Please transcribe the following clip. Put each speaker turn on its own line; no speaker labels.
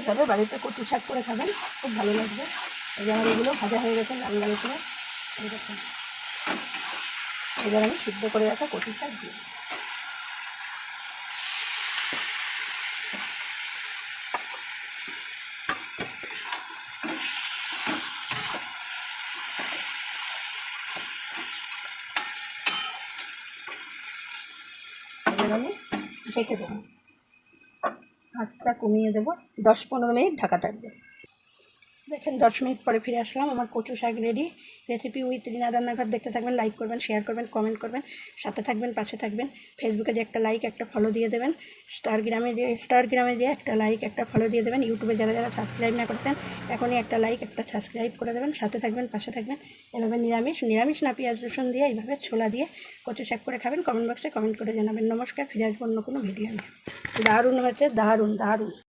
এভাবে বাড়িতে কচু শাক করে খাবেন, খুব ভালো লাগবে। এই যে এগুলো ভাজা হয়ে গেছে লাল লাল করে দেখুন। এবার আমি সিদ্ধ করে রাখা কচু শাক দিয়ে আমি ঢেকে দেবো। আঁচটা কমিয়ে দেবো। দশ পনেরো মিনিট ঢাকা থাকবে দেখেন, দশ মিনিট পরে ফিরে আসলাম। আমার কচু শাক রেডি রেসিপি উইথ রিনা রান্নাঘর দেখতে থাকবেন লাইক করবেন শেয়ার করবেন কমেন্ট করবেন, সাথে থাকবেন, পাশে থাকবেন। ফেসবুকে যে একটা লাইক একটা ফলো দিয়ে দেবেন। স্টার গ্রামে যে স্টার গ্রামে যে একটা লাইক একটা ফলো দিয়ে দেবেন। ইউটিউবে যারা যারা সাবস্ক্রাইব না করতেন, এখনই একটা লাইক একটা সাবস্ক্রাইব করে দেবেন। সাথে থাকবেন, পাশে থাকবেন। এভাবে নিরামিষ নিরামিষ না পেঁয়াজ, রসুন দিয়ে, এইভাবে ছোলা দিয়ে কচু শাক করে খাবেন। কমেন্ট বক্সে কমেন্ট করে জানাবেন। নমস্কার, ফিরে আসব অন্য কোনো ভিডিও নিয়ে। দারুণ হয়েছে, দারুণ দারুণ।